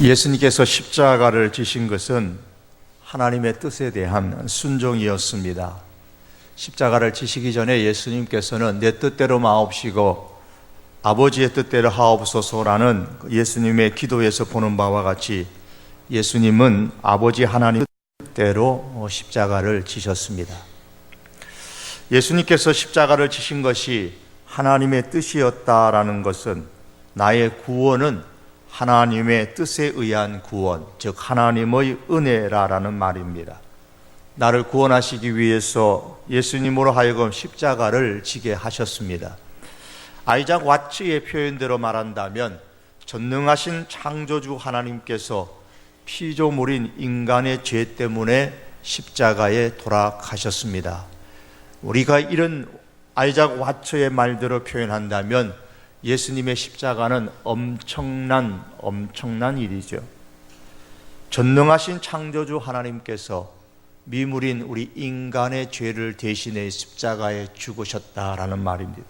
예수님께서 십자가를 지신 것은 하나님의 뜻에 대한 순종이었습니다. 십자가를 지시기 전에 예수님께서는 내 뜻대로 마옵시고 아버지의 뜻대로 하옵소서라는 예수님의 기도에서 보는 바와 같이 예수님은 아버지 하나님 뜻대로 십자가를 지셨습니다. 예수님께서 십자가를 지신 것이 하나님의 뜻이었다라는 것은 나의 구원은 하나님의 뜻에 의한 구원, 즉 하나님의 은혜라라는 말입니다. 나를 구원하시기 위해서 예수님으로 하여금 십자가를 지게 하셨습니다. 아이작 와츠의 표현대로 말한다면 전능하신 창조주 하나님께서 피조물인 인간의 죄 때문에 십자가에 돌아가셨습니다. 우리가 이런 아이작 와츠의 말대로 표현한다면 예수님의 십자가는 엄청난 엄청난 일이죠. 전능하신 창조주 하나님께서 미물인 우리 인간의 죄를 대신해 십자가에 죽으셨다라는 말입니다.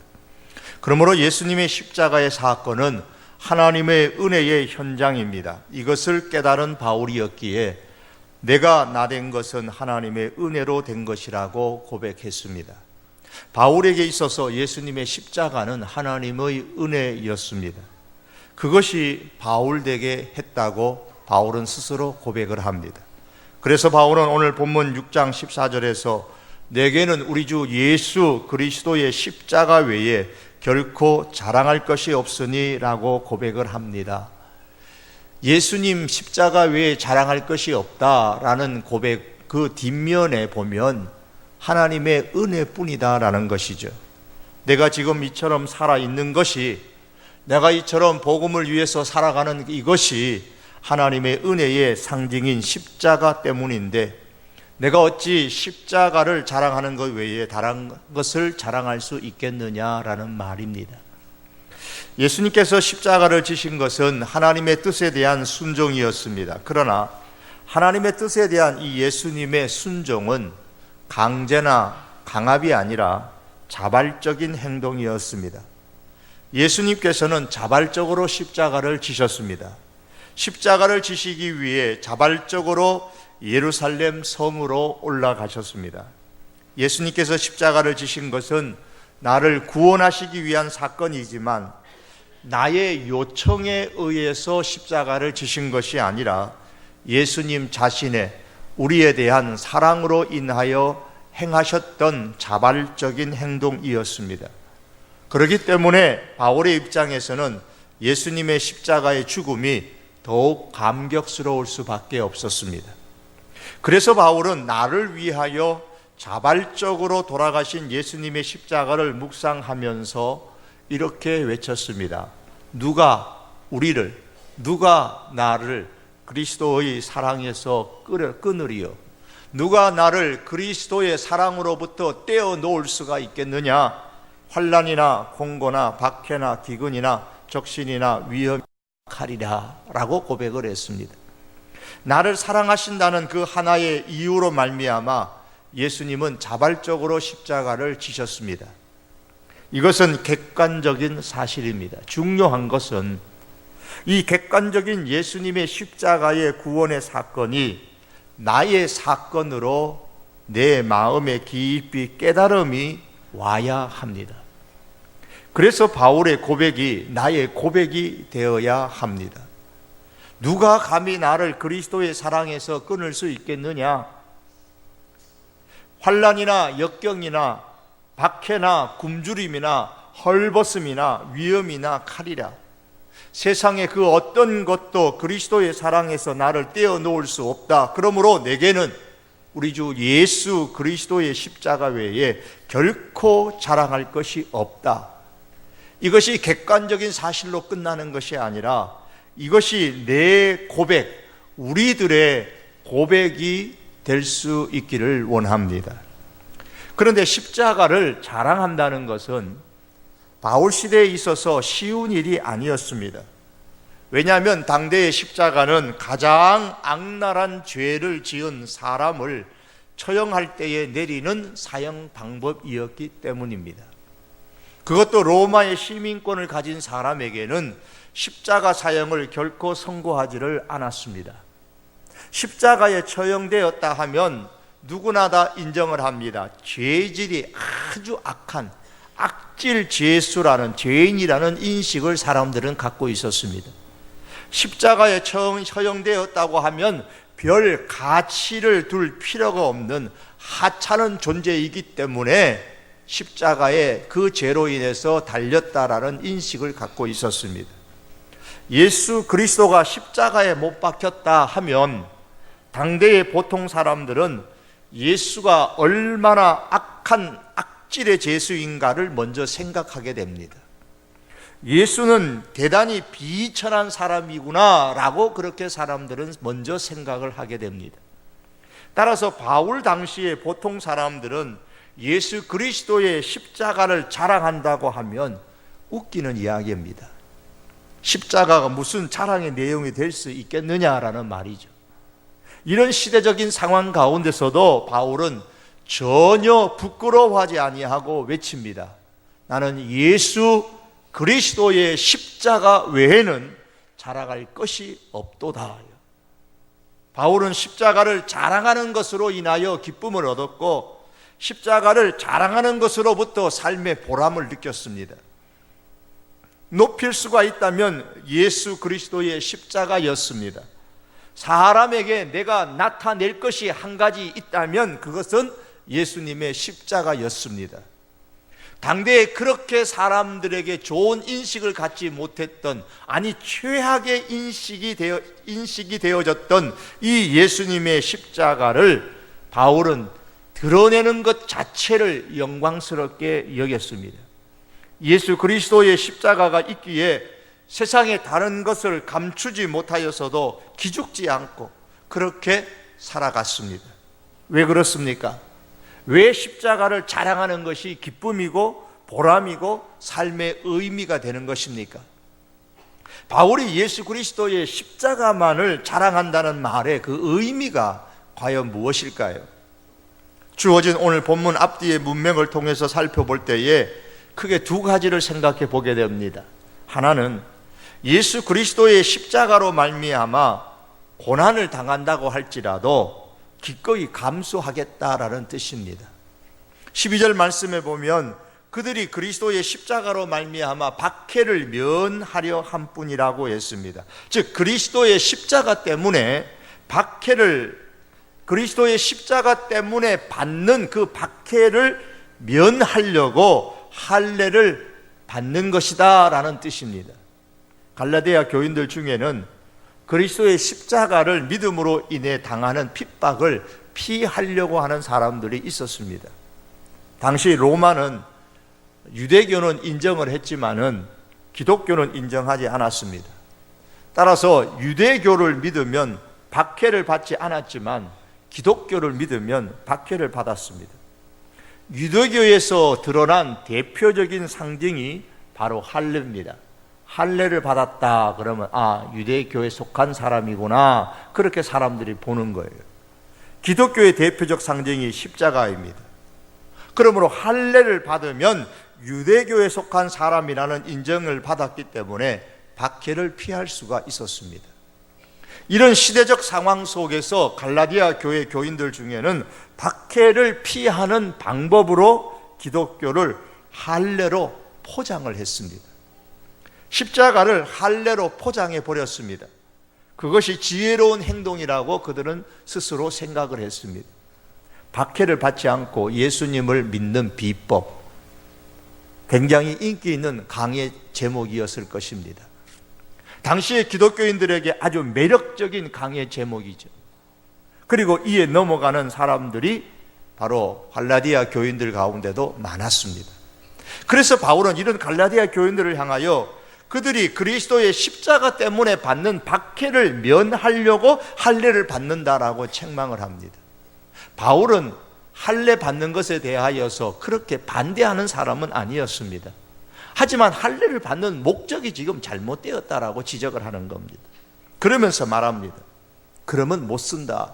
그러므로 예수님의 십자가의 사건은 하나님의 은혜의 현장입니다. 이것을 깨달은 바울이었기에 내가 나 된 것은 하나님의 은혜로 된 것이라고 고백했습니다. 바울에게 있어서 예수님의 십자가는 하나님의 은혜였습니다. 그것이 바울에게 했다고 바울은 스스로 고백을 합니다. 그래서 바울은 오늘 본문 6장 14절에서 내게는 우리 주 예수 그리스도의 십자가 외에 결코 자랑할 것이 없으니라고 고백을 합니다. 예수님 십자가 외에 자랑할 것이 없다라는 고백 그 뒷면에 보면 하나님의 은혜뿐이다라는 것이죠. 내가 지금 이처럼 살아 있는 것이 내가 이처럼 복음을 위해서 살아가는 이것이 하나님의 은혜의 상징인 십자가 때문인데 내가 어찌 십자가를 자랑하는 것 외에 다른 것을 자랑할 수 있겠느냐라는 말입니다. 예수님께서 십자가를 지신 것은 하나님의 뜻에 대한 순종이었습니다. 그러나 하나님의 뜻에 대한 이 예수님의 순종은 강제나 강압이 아니라 자발적인 행동이었습니다. 예수님께서는 자발적으로 십자가를 지셨습니다. 십자가를 지시기 위해 자발적으로 예루살렘 성으로 올라가셨습니다. 예수님께서 십자가를 지신 것은 나를 구원하시기 위한 사건이지만 나의 요청에 의해서 십자가를 지신 것이 아니라 예수님 자신의 우리에 대한 사랑으로 인하여 행하셨던 자발적인 행동이었습니다. 그렇기 때문에 바울의 입장에서는 예수님의 십자가의 죽음이 더욱 감격스러울 수밖에 없었습니다. 그래서 바울은 나를 위하여 자발적으로 돌아가신 예수님의 십자가를 묵상하면서 이렇게 외쳤습니다. 누가 우리를, 누가 나를 그리스도의 사랑에서 끊으리요. 누가 나를 그리스도의 사랑으로부터 떼어 놓을 수가 있겠느냐? 환란이나 공고나 박해나 기근이나 적신이나 위험 칼이라라고 고백을 했습니다. 나를 사랑하신다는 그 하나의 이유로 말미암아 예수님은 자발적으로 십자가를 지셨습니다. 이것은 객관적인 사실입니다. 중요한 것은 이 객관적인 예수님의 십자가의 구원의 사건이 나의 사건으로 내 마음에 깊이 깨달음이 와야 합니다. 그래서 바울의 고백이 나의 고백이 되어야 합니다. 누가 감히 나를 그리스도의 사랑에서 끊을 수 있겠느냐? 환란이나 역경이나 박해나 굶주림이나 헐벗음이나 위험이나 칼이라 세상의 그 어떤 것도 그리스도의 사랑에서 나를 떼어 놓을 수 없다. 그러므로 내게는 우리 주 예수 그리스도의 십자가 외에 결코 자랑할 것이 없다. 이것이 객관적인 사실로 끝나는 것이 아니라 이것이 내 고백, 우리들의 고백이 될 수 있기를 원합니다. 그런데 십자가를 자랑한다는 것은 바울 시대에 있어서 쉬운 일이 아니었습니다. 왜냐하면 당대의 십자가는 가장 악랄한 죄를 지은 사람을 처형할 때에 내리는 사형 방법이었기 때문입니다. 그것도 로마의 시민권을 가진 사람에게는 십자가 사형을 결코 선고하지를 않았습니다. 십자가에 처형되었다 하면 누구나 다 인정을 합니다. 죄질이 아주 악한 악질 죄수라는 죄인이라는 인식을 사람들은 갖고 있었습니다. 십자가에 처형, 처형되었다고 하면 별 가치를 둘 필요가 없는 하찮은 존재이기 때문에 십자가에 그 죄로 인해서 달렸다라는 인식을 갖고 있었습니다. 예수 그리스도가 십자가에 못 박혔다 하면 당대의 보통 사람들은 예수가 얼마나 악한 악 질의 죄수인가를 먼저 생각하게 됩니다. 예수는 대단히 비천한 사람이구나라고 그렇게 사람들은 먼저 생각을 하게 됩니다. 따라서 바울 당시에 보통 사람들은 예수 그리스도의 십자가를 자랑한다고 하면 웃기는 이야기입니다. 십자가가 무슨 자랑의 내용이 될 수 있겠느냐라는 말이죠. 이런 시대적인 상황 가운데서도 바울은 전혀 부끄러워하지 아니하고 외칩니다. 나는 예수 그리스도의 십자가 외에는 자랑할 것이 없도다. 바울은 십자가를 자랑하는 것으로 인하여 기쁨을 얻었고 십자가를 자랑하는 것으로부터 삶의 보람을 느꼈습니다. 높일 수가 있다면 예수 그리스도의 십자가였습니다. 사람에게 내가 나타낼 것이 한 가지 있다면 그것은 예수님의 십자가였습니다. 당대에 그렇게 사람들에게 좋은 인식을 갖지 못했던 아니 최악의 인식이 되어 인식이 되어졌던 이 예수님의 십자가를 바울은 드러내는 것 자체를 영광스럽게 여겼습니다. 예수 그리스도의 십자가가 있기에 세상의 다른 것을 감추지 못하여서도 기죽지 않고 그렇게 살아갔습니다. 왜 그렇습니까? 왜 십자가를 자랑하는 것이 기쁨이고 보람이고 삶의 의미가 되는 것입니까? 바울이 예수 그리스도의 십자가만을 자랑한다는 말의 그 의미가 과연 무엇일까요? 주어진 오늘 본문 앞뒤의 문맥을 통해서 살펴볼 때에 크게 두 가지를 생각해 보게 됩니다. 하나는 예수 그리스도의 십자가로 말미암아 고난을 당한다고 할지라도 기꺼이 감수하겠다라는 뜻입니다. 12절 말씀에 보면 그들이 그리스도의 십자가로 말미암아 박해를 면하려 한 뿐이라고 했습니다. 즉 그리스도의 십자가 때문에 박해를 그리스도의 십자가 때문에 받는 그 박해를 면하려고 할례를 받는 것이다라는 뜻입니다. 갈라디아 교인들 중에는 그리스도의 십자가를 믿음으로 인해 당하는 핍박을 피하려고 하는 사람들이 있었습니다. 당시 로마는 유대교는 인정을 했지만은 기독교는 인정하지 않았습니다. 따라서 유대교를 믿으면 박해를 받지 않았지만 기독교를 믿으면 박해를 받았습니다. 유대교에서 드러난 대표적인 상징이 바로 할례입니다. 할례를 받았다 그러면 아 유대교에 속한 사람이구나 그렇게 사람들이 보는 거예요. 기독교의 대표적 상징이 십자가입니다. 그러므로 할례를 받으면 유대교에 속한 사람이라는 인정을 받았기 때문에 박해를 피할 수가 있었습니다. 이런 시대적 상황 속에서 갈라디아 교회 교인들 중에는 박해를 피하는 방법으로 기독교를 할례로 포장을 했습니다. 십자가를 할례로 포장해 버렸습니다. 그것이 지혜로운 행동이라고 그들은 스스로 생각을 했습니다. 박해를 받지 않고 예수님을 믿는 비법. 굉장히 인기 있는 강의 제목이었을 것입니다. 당시의 기독교인들에게 아주 매력적인 강의 제목이죠. 그리고 이에 넘어가는 사람들이 바로 갈라디아 교인들 가운데도 많았습니다. 그래서 바울은 이런 갈라디아 교인들을 향하여 그들이 그리스도의 십자가 때문에 받는 박해를 면하려고 할례를 받는다라고 책망을 합니다. 바울은 할례 받는 것에 대하여서 그렇게 반대하는 사람은 아니었습니다. 하지만 할례를 받는 목적이 지금 잘못되었다라고 지적을 하는 겁니다. 그러면서 말합니다. 그러면 못 쓴다.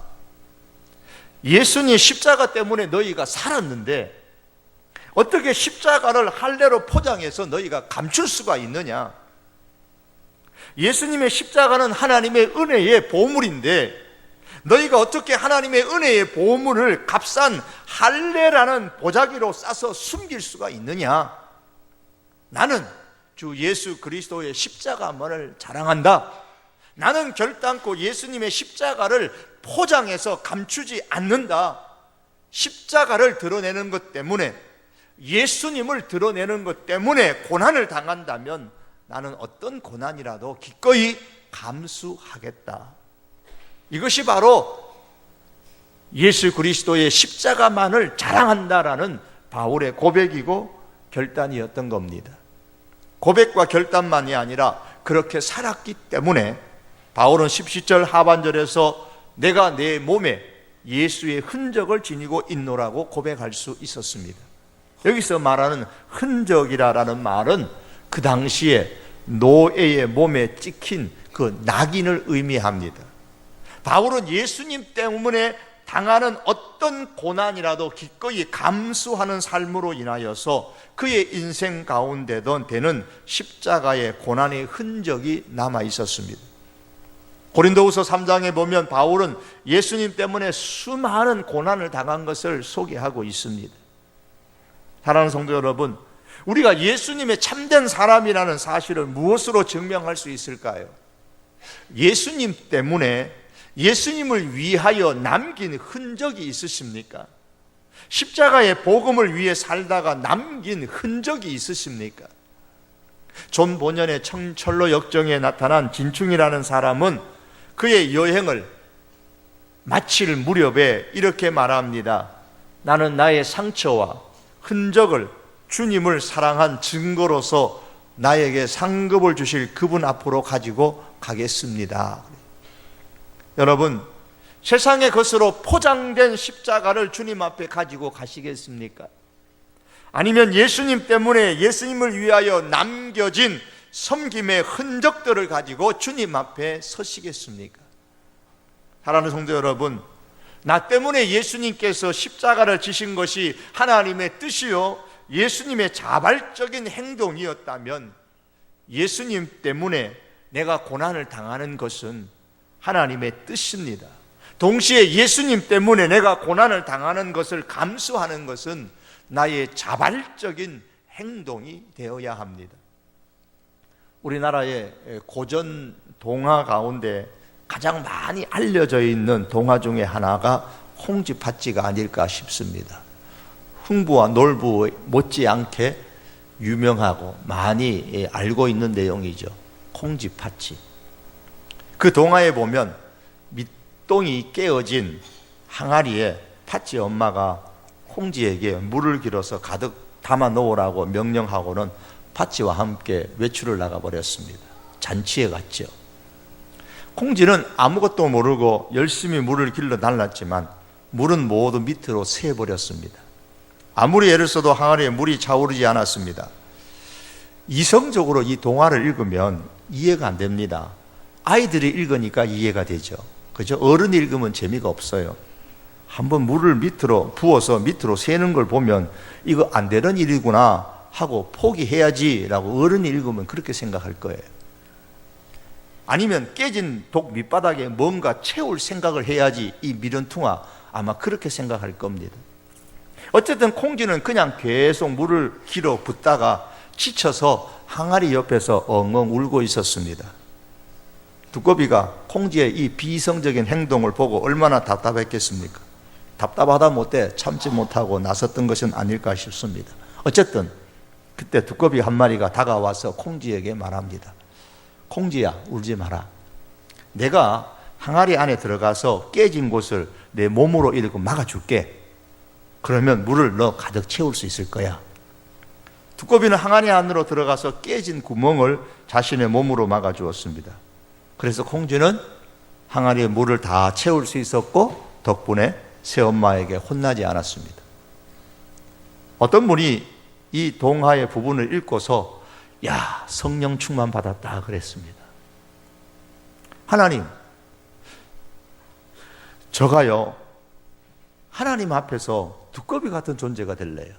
예수님 십자가 때문에 너희가 살았는데 어떻게 십자가를 할례로 포장해서 너희가 감출 수가 있느냐? 예수님의 십자가는 하나님의 은혜의 보물인데 너희가 어떻게 하나님의 은혜의 보물을 값싼 할례라는 보자기로 싸서 숨길 수가 있느냐? 나는 주 예수 그리스도의 십자가만을 자랑한다. 나는 결단코 예수님의 십자가를 포장해서 감추지 않는다. 십자가를 드러내는 것 때문에 예수님을 드러내는 것 때문에 고난을 당한다면 나는 어떤 고난이라도 기꺼이 감수하겠다. 이것이 바로 예수 그리스도의 십자가만을 자랑한다라는 바울의 고백이고 결단이었던 겁니다. 고백과 결단만이 아니라 그렇게 살았기 때문에 바울은 10시절 하반절에서 내가 내 몸에 예수의 흔적을 지니고 있노라고 고백할 수 있었습니다. 여기서 말하는 흔적이라는 말은 그 당시에 노예의 몸에 찍힌 그 낙인을 의미합니다. 바울은 예수님 때문에 당하는 어떤 고난이라도 기꺼이 감수하는 삶으로 인하여서 그의 인생 가운데던 되는 십자가의 고난의 흔적이 남아 있었습니다. 고린도후서 3장에 보면 바울은 예수님 때문에 수많은 고난을 당한 것을 소개하고 있습니다. 사랑하는 성도 여러분, 우리가 예수님의 참된 사람이라는 사실을 무엇으로 증명할 수 있을까요? 예수님 때문에 예수님을 위하여 남긴 흔적이 있으십니까? 십자가의 복음을 위해 살다가 남긴 흔적이 있으십니까? 존 본연의 청철로 역정에 나타난 진충이라는 사람은 그의 여행을 마칠 무렵에 이렇게 말합니다. 나는 나의 상처와 흔적을 주님을 사랑한 증거로서 나에게 상급을 주실 그분 앞으로 가지고 가겠습니다. 여러분, 세상의 것으로 포장된 십자가를 주님 앞에 가지고 가시겠습니까? 아니면 예수님 때문에 예수님을 위하여 남겨진 섬김의 흔적들을 가지고 주님 앞에 서시겠습니까? 사랑하는 성도 여러분, 나 때문에 예수님께서 십자가를 지신 것이 하나님의 뜻이요, 예수님의 자발적인 행동이었다면 예수님 때문에 내가 고난을 당하는 것은 하나님의 뜻입니다. 동시에 예수님 때문에 내가 고난을 당하는 것을 감수하는 것은 나의 자발적인 행동이 되어야 합니다. 우리나라의 고전 동화 가운데 가장 많이 알려져 있는 동화 중에 하나가 홍지팥쥐가 아닐까 싶습니다. 흥부와 놀부 못지않게 유명하고 많이 알고 있는 내용이죠. 홍지팥쥐. 그 동화에 보면 밑동이 깨어진 항아리에 팥쥐 엄마가 홍지에게 물을 길어서 가득 담아 놓으라고 명령하고는 팥쥐와 함께 외출을 나가 버렸습니다. 잔치에 갔죠. 콩쥐는 아무것도 모르고 열심히 물을 길러 달랐지만 물은 모두 밑으로 새 버렸습니다. 아무리 애를 써도 항아리에 물이 차오르지 않았습니다. 이성적으로 이 동화를 읽으면 이해가 안 됩니다. 아이들이 읽으니까 이해가 되죠. 그죠? 어른이 읽으면 재미가 없어요. 한번 물을 밑으로 부어서 밑으로 새는 걸 보면 이거 안 되는 일이구나 하고 포기해야지라고 어른이 읽으면 그렇게 생각할 거예요. 아니면 깨진 독 밑바닥에 뭔가 채울 생각을 해야지 이 미련퉁아 아마 그렇게 생각할 겁니다. 어쨌든 콩쥐는 그냥 계속 물을 길어 붓다가 지쳐서 항아리 옆에서 엉엉 울고 있었습니다. 두꺼비가 콩쥐의 이 비이성적인 행동을 보고 얼마나 답답했겠습니까? 답답하다 못해 참지 못하고 나섰던 것은 아닐까 싶습니다. 어쨌든 그때 두꺼비 한 마리가 다가와서 콩쥐에게 말합니다. 콩쥐야 울지 마라. 내가 항아리 안에 들어가서 깨진 곳을 내 몸으로 이렇게 막아줄게. 그러면 물을 너 가득 채울 수 있을 거야. 두꺼비는 항아리 안으로 들어가서 깨진 구멍을 자신의 몸으로 막아주었습니다. 그래서 콩쥐는 항아리에 물을 다 채울 수 있었고 덕분에 새엄마에게 혼나지 않았습니다. 어떤 분이 이 동화의 부분을 읽고서 야 성령 충만 받았다 그랬습니다. 하나님, 저가요 하나님 앞에서 두꺼비 같은 존재가 될래요.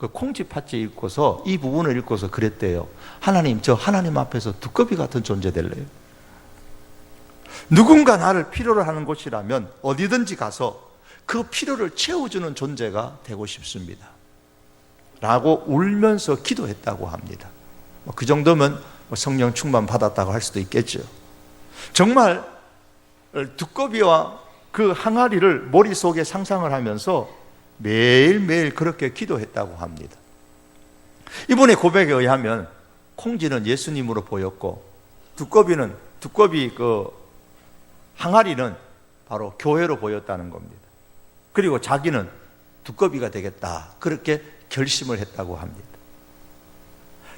그 콩쥐 팥쥐 읽고서 이 부분을 읽고서 그랬대요. 하나님, 저 하나님 앞에서 두꺼비 같은 존재 될래요. 누군가 나를 필요로 하는 곳이라면 어디든지 가서 그 필요를 채워주는 존재가 되고 싶습니다. 라고 울면서 기도했다고 합니다. 뭐그 정도면 뭐 성령 충만 받았다고 할 수도 있겠죠. 정말 두꺼비와 그 항아리를 머릿속에 상상을 하면서 매일매일 그렇게 기도했다고 합니다. 이분의 고백에 의하면 콩쥐는 예수님으로 보였고 두꺼비는 두꺼비 그 항아리는 바로 교회로 보였다는 겁니다. 그리고 자기는 두꺼비가 되겠다. 그렇게 결심을 했다고 합니다.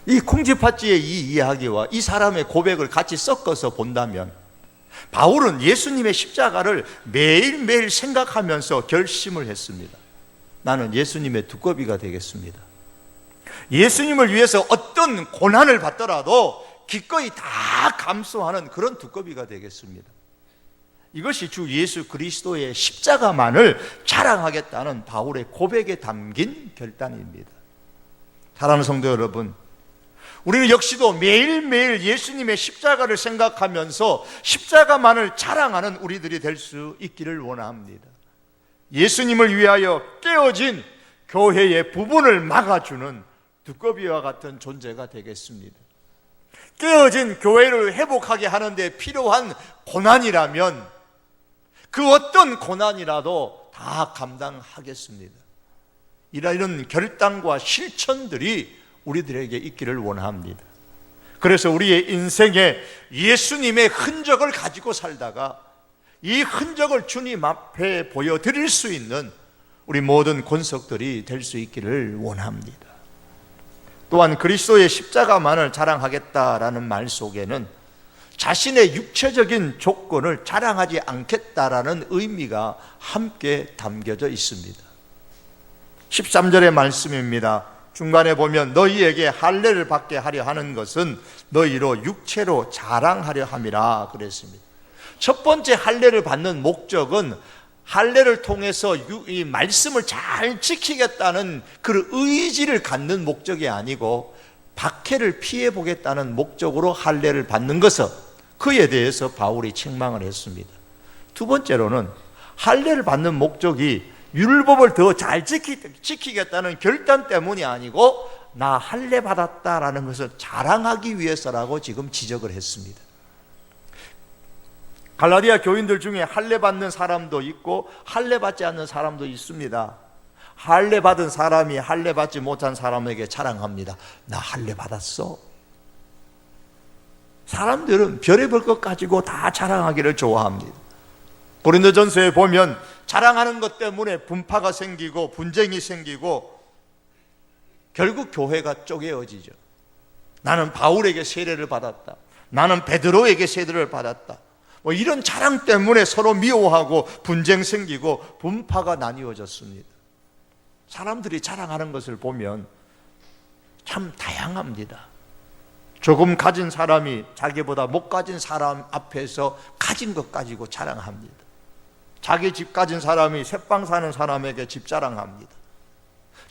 이 콩쥐팥쥐의 이 이야기와 이 사람의 고백을 같이 섞어서 본다면 바울은 예수님의 십자가를 매일매일 생각하면서 결심을 했습니다. 나는 예수님의 두꺼비가 되겠습니다. 예수님을 위해서 어떤 고난을 받더라도 기꺼이 다 감수하는 그런 두꺼비가 되겠습니다. 이것이 주 예수 그리스도의 십자가만을 자랑하겠다는 바울의 고백에 담긴 결단입니다. 사랑하는 성도 여러분, 우리는 역시도 매일매일 예수님의 십자가를 생각하면서 십자가만을 자랑하는 우리들이 될 수 있기를 원합니다. 예수님을 위하여 깨어진 교회의 부분을 막아주는 두꺼비와 같은 존재가 되겠습니다. 깨어진 교회를 회복하게 하는데 필요한 고난이라면 그 어떤 고난이라도 다 감당하겠습니다. 이런 결단과 실천들이 우리들에게 있기를 원합니다. 그래서 우리의 인생에 예수님의 흔적을 가지고 살다가 이 흔적을 주님 앞에 보여드릴 수 있는 우리 모든 권속들이 될 수 있기를 원합니다. 또한 그리스도의 십자가만을 자랑하겠다라는 말 속에는 자신의 육체적인 조건을 자랑하지 않겠다라는 의미가 함께 담겨져 있습니다. 13절의 말씀입니다. 중간에 보면 너희에게 할례를 받게 하려 하는 것은 너희로 육체로 자랑하려 함이라 그랬습니다. 첫 번째 할례를 받는 목적은 할례를 통해서 이 말씀을 잘 지키겠다는 그 의지를 갖는 목적이 아니고 박해를 피해 보겠다는 목적으로 할례를 받는 것은 그에 대해서 바울이 책망을 했습니다. 두 번째로는 할례를 받는 목적이 율법을 더잘 지키겠다는 결단 때문이 아니고 나 할례 받았다라는 것을 자랑하기 위해서라고 지금 지적을 했습니다. 갈라디아 교인들 중에 할례 받는 사람도 있고 할례 받지 않는 사람도 있습니다. 할례 받은 사람이 할례 받지 못한 사람에게 자랑합니다. 나 할례 받았어. 사람들은 별의별 것 가지고 다 자랑하기를 좋아합니다. 고린도전서에 보면 자랑하는 것 때문에 분파가 생기고 분쟁이 생기고 결국 교회가 쪼개어지죠. 나는 바울에게 세례를 받았다. 나는 베드로에게 세례를 받았다. 뭐 이런 자랑 때문에 서로 미워하고 분쟁 생기고 분파가 나뉘어졌습니다. 사람들이 자랑하는 것을 보면 참 다양합니다. 조금 가진 사람이 자기보다 못 가진 사람 앞에서 가진 것 가지고 자랑합니다. 자기 집 가진 사람이 새빵 사는 사람에게 집 자랑합니다.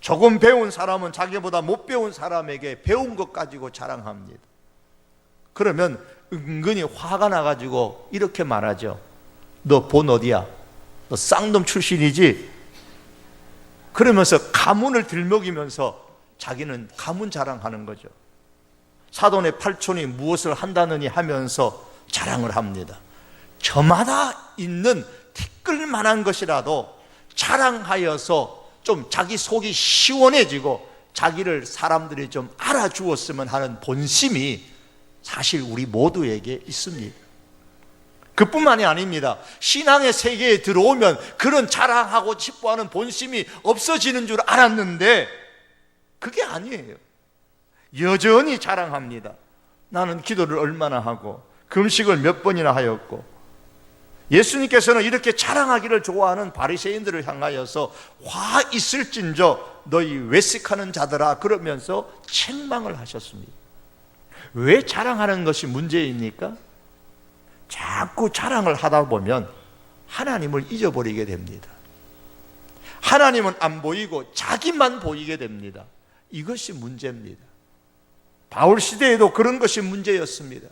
조금 배운 사람은 자기보다 못 배운 사람에게 배운 것 가지고 자랑합니다. 그러면 은근히 화가 나가지고 이렇게 말하죠. 너 본 어디야? 너 쌍놈 출신이지? 그러면서 가문을 들먹이면서 자기는 가문 자랑하는 거죠. 사돈의 팔촌이 무엇을 한다느니 하면서 자랑을 합니다. 저마다 있는 티끌만한 것이라도 자랑하여서 좀 자기 속이 시원해지고 자기를 사람들이 좀 알아주었으면 하는 본심이 사실 우리 모두에게 있습니다. 그뿐만이 아닙니다. 신앙의 세계에 들어오면 그런 자랑하고 싶어하는 본심이 없어지는 줄 알았는데 그게 아니에요. 여전히 자랑합니다. 나는 기도를 얼마나 하고 금식을 몇 번이나 하였고 예수님께서는 이렇게 자랑하기를 좋아하는 바리새인들을 향하여서 화 있을진저 너희 외식하는 자들아 그러면서 책망을 하셨습니다. 왜 자랑하는 것이 문제입니까? 자꾸 자랑을 하다 보면 하나님을 잊어버리게 됩니다. 하나님은 안 보이고 자기만 보이게 됩니다. 이것이 문제입니다. 바울 시대에도 그런 것이 문제였습니다.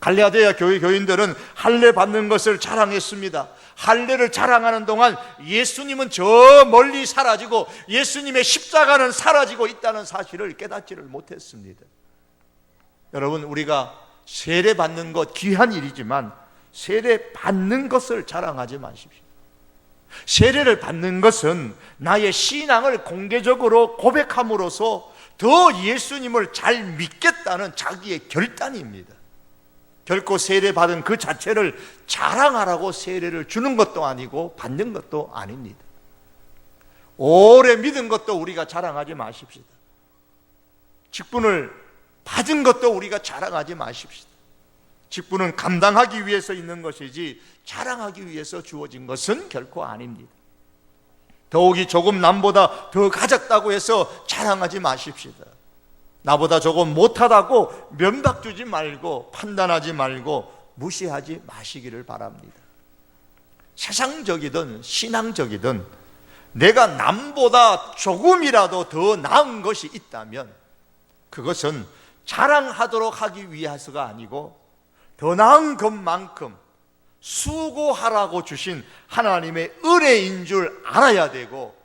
갈라디아 교회 교인들은 할례 받는 것을 자랑했습니다. 할례를 자랑하는 동안 예수님은 저 멀리 사라지고 예수님의 십자가는 사라지고 있다는 사실을 깨닫지를 못했습니다. 여러분 우리가 세례 받는 것 귀한 일이지만 세례 받는 것을 자랑하지 마십시오. 세례를 받는 것은 나의 신앙을 공개적으로 고백함으로써 더 예수님을 잘 믿겠다는 자기의 결단입니다. 결코 세례 받은 그 자체를 자랑하라고 세례를 주는 것도 아니고 받는 것도 아닙니다. 오래 믿은 것도 우리가 자랑하지 마십시다. 직분을 받은 것도 우리가 자랑하지 마십시다. 직분은 감당하기 위해서 있는 것이지 자랑하기 위해서 주어진 것은 결코 아닙니다. 더욱이 조금 남보다 더 가졌다고 해서 자랑하지 마십시다. 나보다 조금 못하다고 면박 주지 말고 판단하지 말고 무시하지 마시기를 바랍니다. 세상적이든 신앙적이든 내가 남보다 조금이라도 더 나은 것이 있다면 그것은 자랑하도록 하기 위해서가 아니고 더 나은 것만큼 수고하라고 주신 하나님의 은혜인 줄 알아야 되고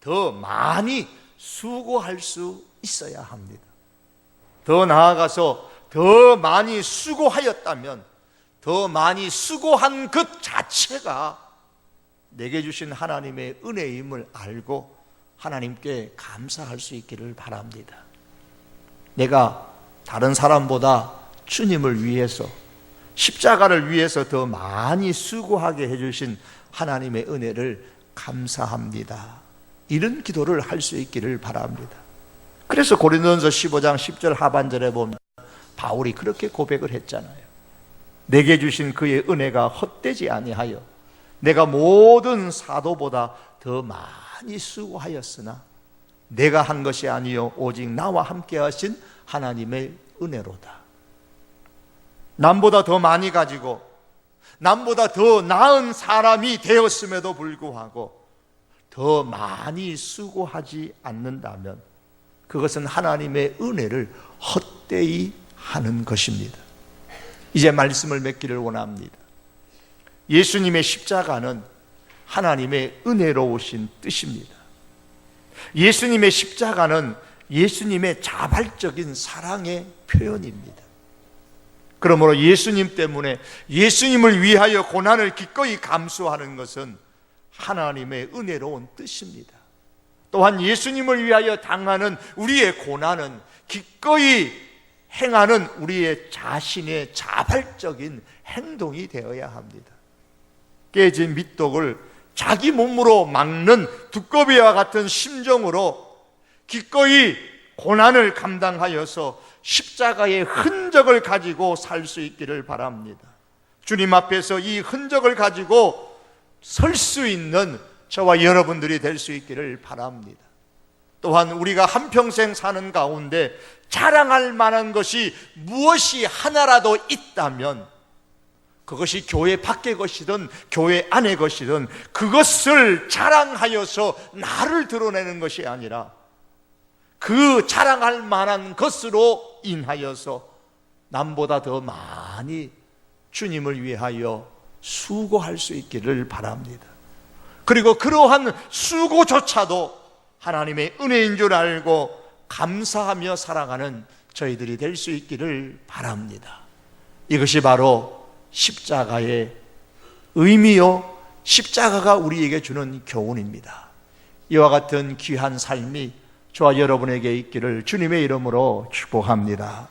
더 많이 수고할 수 있어야 합니다. 더 나아가서 더 많이 수고하였다면 더 많이 수고한 것 자체가 내게 주신 하나님의 은혜임을 알고 하나님께 감사할 수 있기를 바랍니다. 내가 다른 사람보다 주님을 위해서 십자가를 위해서 더 많이 수고하게 해주신 하나님의 은혜를 감사합니다. 이런 기도를 할 수 있기를 바랍니다. 그래서 고린도전서 15장 10절 하반절에 보면 바울이 그렇게 고백을 했잖아요. 내게 주신 그의 은혜가 헛되지 아니하여 내가 모든 사도보다 더 많이 수고하였으나 내가 한 것이 아니요 오직 나와 함께 하신 하나님의 은혜로다. 남보다 더 많이 가지고 남보다 더 나은 사람이 되었음에도 불구하고 더 많이 수고하지 않는다면 그것은 하나님의 은혜를 헛되이 하는 것입니다. 이제 말씀을 맺기를 원합니다. 예수님의 십자가는 하나님의 은혜로우신 뜻입니다. 예수님의 십자가는 예수님의 자발적인 사랑의 표현입니다. 그러므로 예수님 때문에 예수님을 위하여 고난을 기꺼이 감수하는 것은 하나님의 은혜로운 뜻입니다. 또한 예수님을 위하여 당하는 우리의 고난은 기꺼이 행하는 우리의 자신의 자발적인 행동이 되어야 합니다. 깨진 밑독을 자기 몸으로 막는 두꺼비와 같은 심정으로 기꺼이 고난을 감당하여서 십자가의 흔적을 가지고 살 수 있기를 바랍니다. 주님 앞에서 이 흔적을 가지고 설 수 있는 저와 여러분들이 될 수 있기를 바랍니다. 또한 우리가 한평생 사는 가운데 자랑할 만한 것이 무엇이 하나라도 있다면 그것이 교회 밖의 것이든 교회 안의 것이든 그것을 자랑하여서 나를 드러내는 것이 아니라 그 자랑할 만한 것으로 인하여서 남보다 더 많이 주님을 위하여 수고할 수 있기를 바랍니다. 그리고 그러한 수고조차도 하나님의 은혜인 줄 알고 감사하며 살아가는 저희들이 될 수 있기를 바랍니다. 이것이 바로 십자가의 의미요, 십자가가 우리에게 주는 교훈입니다. 이와 같은 귀한 삶이 저와 여러분에게 있기를 주님의 이름으로 축복합니다.